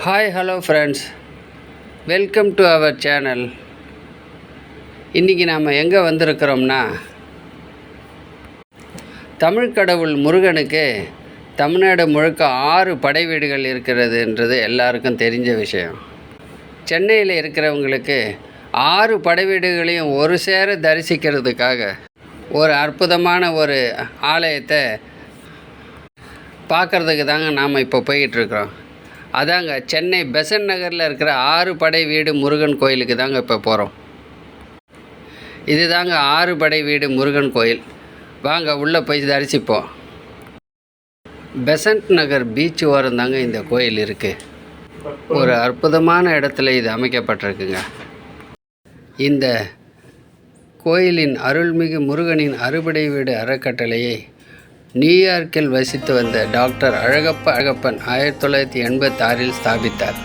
Hi hello friends welcome to our channel இன்றைக்கி நாம் எங்கே வந்திருக்கிறோம்னா தமிழ் கடவுள் முருகனுக்கு தமிழ்நாடு முழுக்க ஆறு படை வீடுகள் இருக்கிறதுன்றது எல்லாருக்கும் தெரிஞ்ச விஷயம். சென்னையில் இருக்கிறவங்களுக்கு ஆறு படை வீடுகளையும் ஒரு சேர தரிசிக்கிறதுக்காக ஒரு அற்புதமான ஒரு ஆலயத்தை பார்க்குறதுக்கு தாங்க நாம் இப்போ போயிட்டுருக்குறோம் அதாங்க சென்னை பெசன் நகரில் இருக்கிற ஆறு படை வீடு முருகன் கோயிலுக்கு தாங்க இப்போ போகிறோம் இது தாங்க ஆறு படை வீடு முருகன் கோயில். வாங்க உள்ளே போய் தரிசிப்போம். பெசன்ட் நகர் பீச் ஓரம் தாங்க இந்த கோயில் இருக்குது ஒரு அற்புதமான இடத்துல இது அமைக்கப்பட்டிருக்குங்க. இந்த கோயிலின் அருள்மிகு முருகனின் அறுபடை வீடு அறக்கட்டளையை நியூயார்க்கில் வசித்து வந்த டாக்டர் அழகப்ப அழகப்பன் ஆயிரத்தி தொள்ளாயிரத்தி எண்பத்தாறில் ஸ்தாபித்தார்.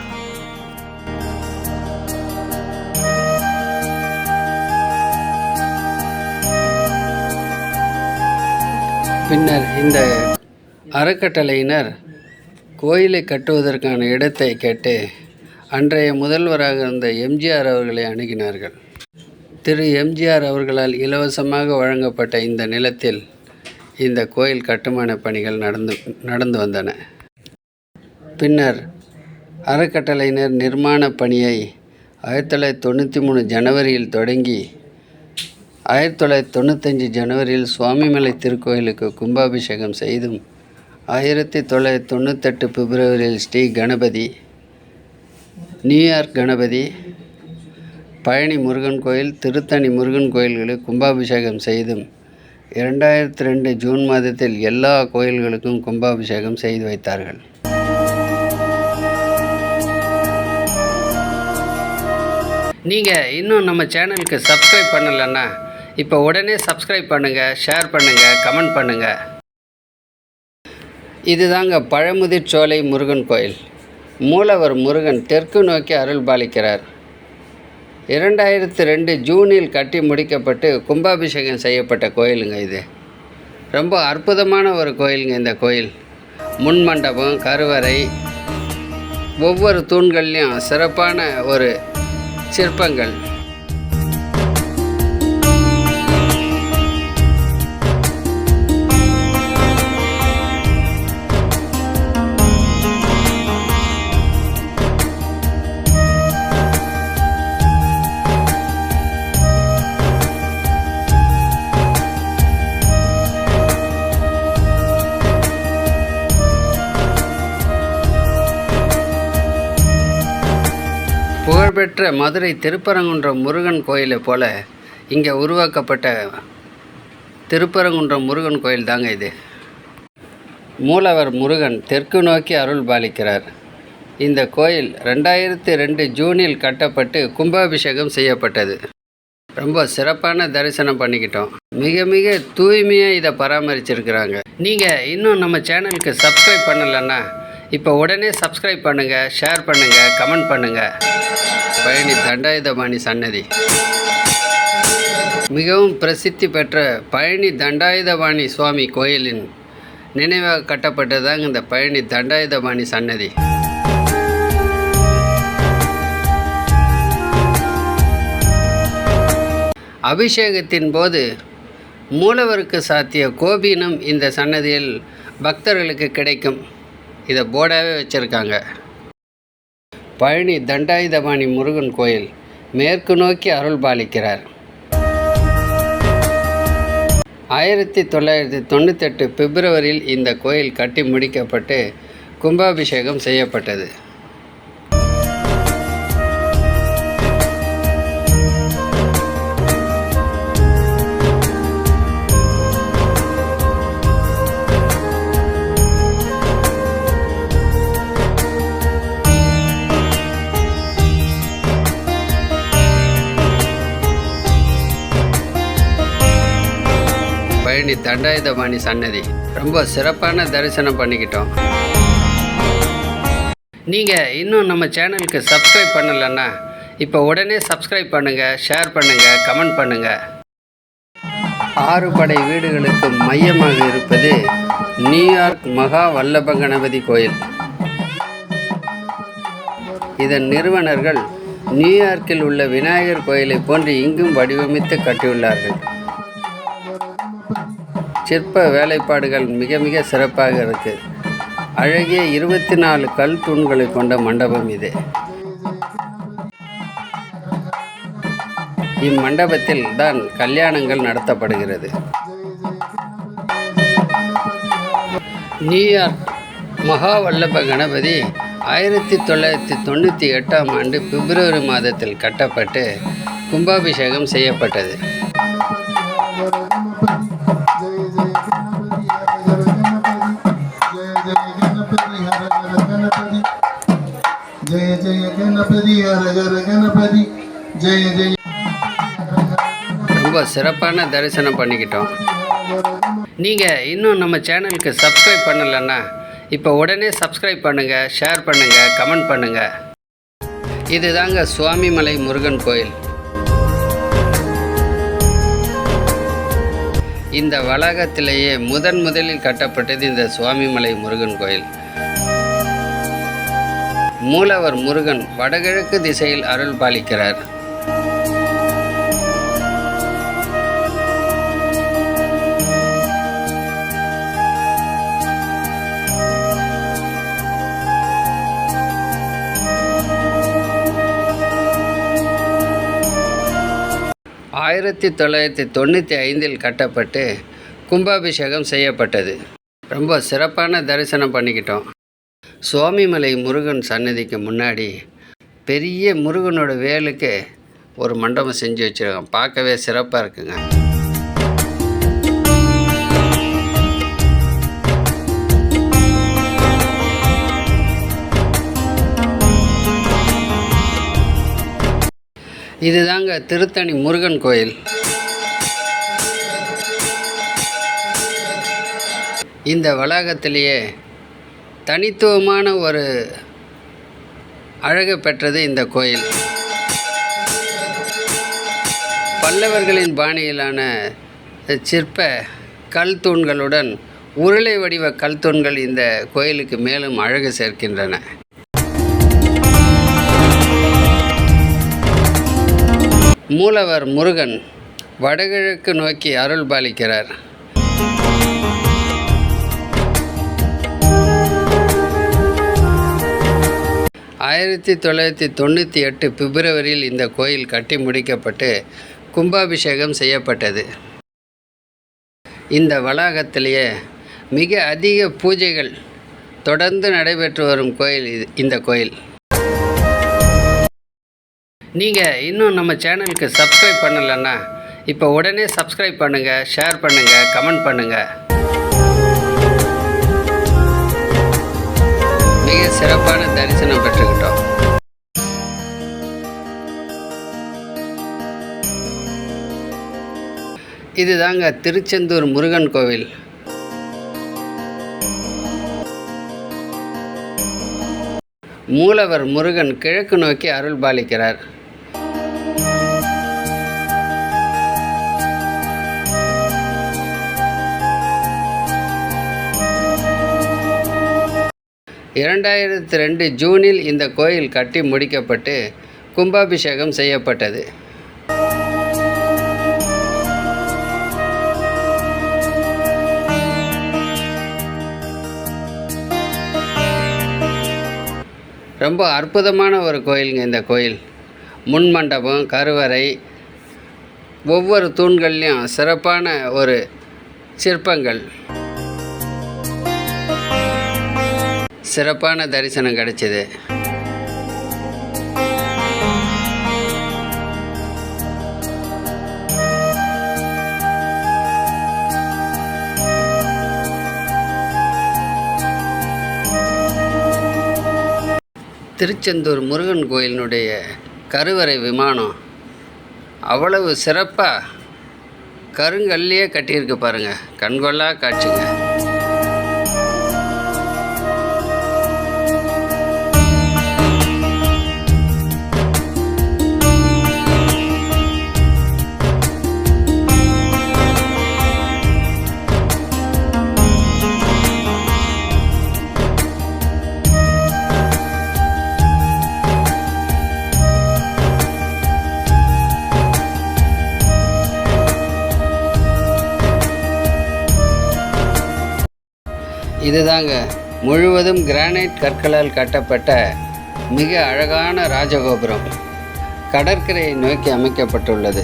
பின்னர் இந்த அறக்கட்டளையினர் கோயிலை கட்டுவதற்கான இடத்தை கேட்டு அன்றைய முதல்வராக இருந்த எம்ஜிஆர் அவர்களை அணுகினார்கள். திரு எம்ஜிஆர் அவர்களால் இலவசமாக வழங்கப்பட்ட இந்த நிலத்தில் இந்த கோயில் கட்டுமான பணிகள் நடந்து நடந்து வந்தன. பின்னர் அறக்கட்டளையினர் நிர்மாணப் பணியை ஆயிரத்தி தொள்ளாயிரத்தி தொண்ணூற்றி மூணு ஜனவரியில் தொடங்கி ஆயிரத்தி தொள்ளாயிரத்தி தொண்ணூத்தஞ்சு ஜனவரியில் சுவாமிமலை திருக்கோயிலுக்கு கும்பாபிஷேகம் செய்தும் ஆயிரத்தி தொள்ளாயிரத்தி தொண்ணூத்தெட்டு பிப்ரவரியில் ஸ்ரீ கணபதி நியூயார்க் கணபதி பழனி முருகன் கோயில் திருத்தணி முருகன் கோயில்களுக்கு கும்பாபிஷேகம் செய்தும் இரண்டாயிரத்தி ரெண்டு ஜூன் மாதத்தில் எல்லா கோயில்களுக்கும் கும்பாபிஷேகம் செய்து வைத்தார்கள். நீங்கள் இன்னும் நம்ம சேனலுக்கு சப்ஸ்கிரைப் பண்ணலைன்னா இப்போ உடனே சப்ஸ்கிரைப் பண்ணுங்கள் ஷேர் பண்ணுங்கள் கமெண்ட் பண்ணுங்கள் இதுதாங்க பழமுதிர் சோலை முருகன் கோயில். மூலவர் முருகன் தெற்கு நோக்கி அருள் பாலிக்கிறார் இரண்டாயிரத்து ரெண்டு ஜூனில் கட்டி முடிக்கப்பட்டு கும்பாபிஷேகம் செய்யப்பட்ட கோயிலுங்க இது. ரொம்ப அற்புதமான ஒரு கோயிலுங்க இந்த கோயில். முன் மண்டபம் கருவறை ஒவ்வொரு தூண்கள்லையும் சிறப்பான ஒரு சிற்பங்கள். புகழ்பெற்ற மதுரை திருப்பரங்குன்றம் முருகன் கோயிலை போல இங்கே உருவாக்கப்பட்ட திருப்பரங்குன்றம் முருகன் கோயில் தாங்க இது. மூலவர் முருகன் தெற்கு நோக்கி அருள் பாலிக்கிறார். இந்த கோயில் ரெண்டாயிரத்தி ரெண்டு ஜூனில் கட்டப்பட்டு கும்பாபிஷேகம் செய்யப்பட்டது. ரொம்ப சிறப்பான தரிசனம் பண்ணிக்கிட்டோம். மிக மிக தூய்மையாக இதை பராமரிச்சிருக்கிறாங்க. நீங்கள் இன்னும் நம்ம சேனலுக்கு சப்ஸ்கிரைப் பண்ணலைன்னா இப்போ உடனே சப்ஸ்கிரைப் பண்ணுங்கள் ஷேர் பண்ணுங்கள் கமெண்ட் பண்ணுங்கள் பழனி தண்டாயுதபாணி சன்னதி. மிகவும் பிரசித்தி பெற்ற பழனி தண்டாயுதபாணி சுவாமி கோயிலின் நினைவாக கட்டப்பட்டதாங்க இந்த பழனி தண்டாயுதபாணி சன்னதி. அபிஷேகத்தின் போது மூலவருக்கு சாத்திய கோபீனம் இந்த சன்னதியில் பக்தர்களுக்கு கிடைக்கும். இதை போர்டாகவே வச்சுருக்காங்க. பழனி தண்டாயுதபாணி முருகன் கோயில் மேற்கு நோக்கி அருள் பாலிக்கிறார் ஆயிரத்தி தொள்ளாயிரத்தி தொண்ணூத்தெட்டு பிப்ரவரியில் இந்த கோயில் கட்டி முடிக்கப்பட்டு கும்பாபிஷேகம் செய்யப்பட்டது. பழனி தண்டாயுதபாணி சன்னதி. ரொம்ப சிறப்பான தரிசனம் பண்ணிக்கிட்டோம். நீங்கள் இன்னும் நம்ம சேனலுக்கு சப்ஸ்கிரைப் பண்ணலைன்னா இப்போ உடனே சப்ஸ்கிரைப் பண்ணுங்கள் ஷேர் பண்ணுங்கள் கமெண்ட் பண்ணுங்கள் ஆறு படை வீடுகளுக்கு மையமாக இருப்பது நியூயார்க் மகா வல்லப கணபதி கோயில். இதன் நிறுவனர்கள் நியூயார்க்கில் உள்ள விநாயகர் கோயிலை போன்று இங்கும் வடிவமைத்து கட்டியுள்ளார்கள். சிற்ப வேலைப்பாடுகள் மிக மிக சிறப்பாக இருக்குது அழகிய இருபத்தி நாலு கல் தூண்களை கொண்ட மண்டபம் இது. இம்மண்டபத்தில் தான் கல்யாணங்கள் நடத்தப்படுகிறது. நியூயார்க் மகாவல்லப கணபதி ஆயிரத்தி தொள்ளாயிரத்தி தொண்ணூற்றி எட்டாம் ஆண்டு பிப்ரவரி மாதத்தில் கட்டப்பட்டு கும்பாபிஷேகம் செய்யப்பட்டது. கணபதி கணபதி. ஜெய ஜெய. ரொம்ப சிறப்பான தரிசனம் பண்ணிக்கிட்டோம். நீங்கள் இன்னும் நம்ம சேனலுக்கு சப்ஸ்கிரைப் பண்ணலைன்னா இப்போ உடனே சப்ஸ்கிரைப் பண்ணுங்கள் ஷேர் பண்ணுங்கள் கமெண்ட் பண்ணுங்கள் இதுதாங்க சுவாமிமலை முருகன் கோயில். இந்த வளாகத்திலேயே முதன் முதலில் கட்டப்பட்டது இந்த சுவாமிமலை முருகன் கோயில். மூலவர் முருகன் வடகிழக்கு திசையில் அருள் பாலிக்கிறார். ஆயிரத்தி தொள்ளாயிரத்தி தொண்ணூற்றி ஐந்தில் கட்டப்பட்டு கும்பாபிஷேகம் செய்யப்பட்டது. ரொம்ப சிறப்பான தரிசனம் பண்ணிக்கிட்டோம். சுவாமிமலை முருகன் சன்னதிக்கு முன்னாடி பெரிய முருகனோட வேலுக்கு ஒரு மண்டபம் செஞ்சு வச்சுருக்கோம் பார்க்கவே சிறப்பாக இருக்குங்க. இதுதாங்க திருத்தணி முருகன் கோயில். இந்த வளாகத்திலேயே தனித்துவமான ஒரு அழகு பெற்றது இந்த கோயில். பல்லவர்களின் பாணியிலான சிற்ப கல் தூண்களுடன் உருளை வடிவ கல் தூண்கள் இந்த கோயிலுக்கு மேலும் அழகு சேர்க்கின்றன. மூலவர் முருகன் வடகிழக்கு நோக்கி அருள் பாலிக்கிறார் ஆயிரத்தி தொள்ளாயிரத்தி தொண்ணூற்றி எட்டு பிப்ரவரியில் இந்த கோயில் கட்டி முடிக்கப்பட்டு கும்பாபிஷேகம் செய்யப்பட்டது. இந்த வளாகத்திலேயே மிக அதிக பூஜைகள் தொடர்ந்து நடைபெற்று வரும் கோயில் இது இந்த கோயில். நீங்கள் இன்னும் நம்ம சேனலுக்கு சப்ஸ்கிரைப் பண்ணலைன்னா இப்போ உடனே சப்ஸ்கிரைப் பண்ணுங்கள் ஷேர் பண்ணுங்கள் கமெண்ட் பண்ணுங்கள் மிக சிறப்பான தரிசனம் பெற்றுக்கிட்டோம். இதுதாங்க திருச்செந்தூர் முருகன் கோவில். மூலவர் முருகன் கிழக்கு நோக்கி அருள் பாலிக்கிறார் இரண்டாயிரத்தி ரெண்டு ஜூனில் இந்த கோயில் கட்டி முடிக்கப்பட்டு கும்பாபிஷேகம் செய்யப்பட்டது. ரொம்ப அற்புதமான ஒரு கோயிலுங்க இந்த கோயில். முன் மண்டபம் கருவறை ஒவ்வொரு தூண்கள்லையும் சிறப்பான ஒரு சிற்பங்கள். சிறப்பான தரிசனம் கிடைச்சிது. திருச்செந்தூர் முருகன் கோயிலினுடைய கருவறை விமானம் அவ்வளவு சிறப்பாக கருங்கல்லையே கட்டியிருக்கு பாருங்கள் கண்கொள்ளா காட்சிங்க. இதுதாங்க. முழுவதும் கிரானைட் கற்களால் கட்டப்பட்ட மிக அழகான ராஜகோபுரம். கடற்கரையை நோக்கி அமைக்கப்பட்டுள்ளது.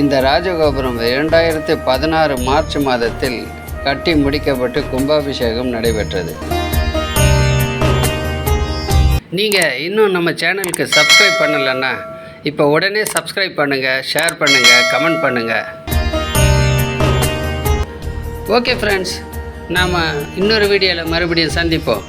இந்த ராஜகோபுரம் இரண்டாயிரத்து பதினாறு மார்ச் மாதத்தில் கட்டி முடிக்கப்பட்டு கும்பாபிஷேகம் நடைபெற்றது. நீங்கள் இன்னும் நம்ம சேனலுக்கு சப்ஸ்கிரைப் பண்ணலைன்னா இப்போ உடனே சப்ஸ்கிரைப் பண்ணுங்கள் ஷேர் பண்ணுங்கள் கமெண்ட் பண்ணுங்கள் ஓகே ஃப்ரெண்ட்ஸ். நாம் இன்னொரு வீடியோவில் மறுபடியும் சந்திப்போம்.